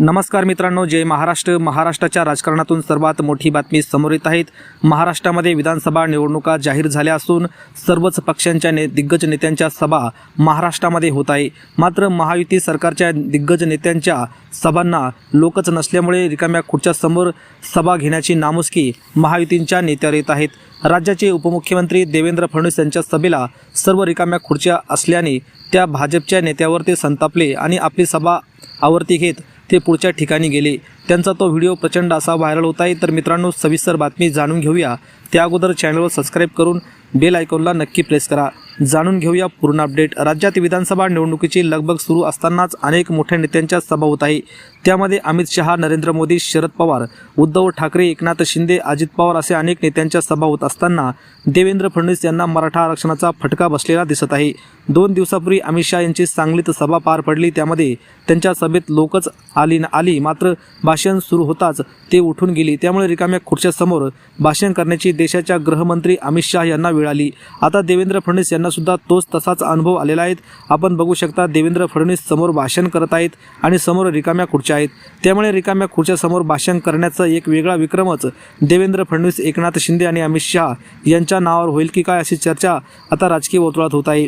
नमस्कार मित्रांनो जय महाराष्ट्र. महाराष्ट्राच्या राजकारणातून सर्वात मोठी बातमी समोर येत आहेत. महाराष्ट्रामध्ये विधानसभा निवडणुका जाहीर झाल्या असून सर्वच पक्षांच्या ने दिग्गज नेत्यांच्या सभा महाराष्ट्रामध्ये होत आहे. मात्र महायुती सरकारच्या दिग्गज नेत्यांच्या सभांना लोकच नसल्यामुळे रिकाम्या खुर्च्यासमोर सभा घेण्याची नामुष्की महायुतींच्या नेत्यावर येत आहेत. राज्याचे उपमुख्यमंत्री देवेंद्र फडणवीस यांच्या सभेला सर्व रिकाम्या खुर्च्या असल्याने त्या भाजपच्या नेत्यावर ते संतापले आणि आपली सभा आवर्ती घेत ते पुढच्या ठिकाणी गेले. त्यांचा तो व्हिडिओ प्रचंड असा व्हायरल होत आहे तर मित्रांनो सविस्तर बातमी जाणून घेऊया. त्या अगोदर चॅनलवर सबस्क्राईब करून बेल आयकॉनला नक्की प्रेस करा. जाणून घेऊया पूर्ण अपडेट. राज्यात विधानसभा निवडणुकीची लगबग सुरू असतानाच अनेक मोठ्या नेत्यांच्या सभा होत आहे. त्यामध्ये अमित शहा नरेंद्र मोदी शरद पवार उद्धव ठाकरे एकनाथ शिंदे अजित पवार असे अनेक नेत्यांच्या सभा होत असताना देवेंद्र फडणवीस यांना मराठा आरक्षणाचा फटका बसलेला दिसत आहे. दोन दिवसापूर्वी अमित शहा यांची सांगलीत सभा पार पडली. त्यामध्ये त्यांच्या सभेत लोकच आली न आली मात्र भाषण सुरू होताच ते उठून गेली. त्यामुळे रिकाम्या खुर्च्यासमोर भाषण करण्याची देशाच्या गृहमंत्री अमित शहा यांना वेळ मिळाली. आता देवेंद्र फडणवीस यांना सुद्धा तोच तसाच अनुभव आलेला आहे. आपण बघू शकता देवेंद्र फडणवीस समोर भाषण करत आहेत आणि समोर रिकाम्या खुर्च्या आहेत. त्यामुळे रिकाम्या खुर्च्यासमोर भाषण करण्याचा एक वेगळा विक्रमच देवेंद्र फडणवीस एकनाथ शिंदे आणि अमित शहा यांच्या नावावर होईल की काय अशी चर्चा आता राजकीय वर्तुळात होत आहे.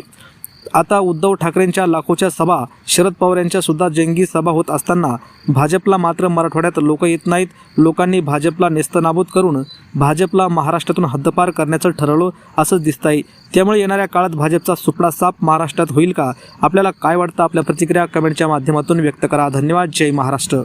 आता उद्धव ठाकरेंच्या लाखोच्या सभा शरद पवार यांच्या सुद्धा जंगी सभा होत असताना भाजपला मात्र मराठवाड्यात लोक येत नाहीत. लोकांनी भाजपला नेस्तनाबूत करून भाजपला महाराष्ट्रातून हद्दपार करण्याचं ठरवलं असंच दिसतंय. त्यामुळे येणाऱ्या काळात भाजपचा सुपडा साप महाराष्ट्रात होईल का? आपल्याला काय वाटतं? आपल्या प्रतिक्रिया कमेंटच्या माध्यमातून व्यक्त करा. धन्यवाद. जय महाराष्ट्र.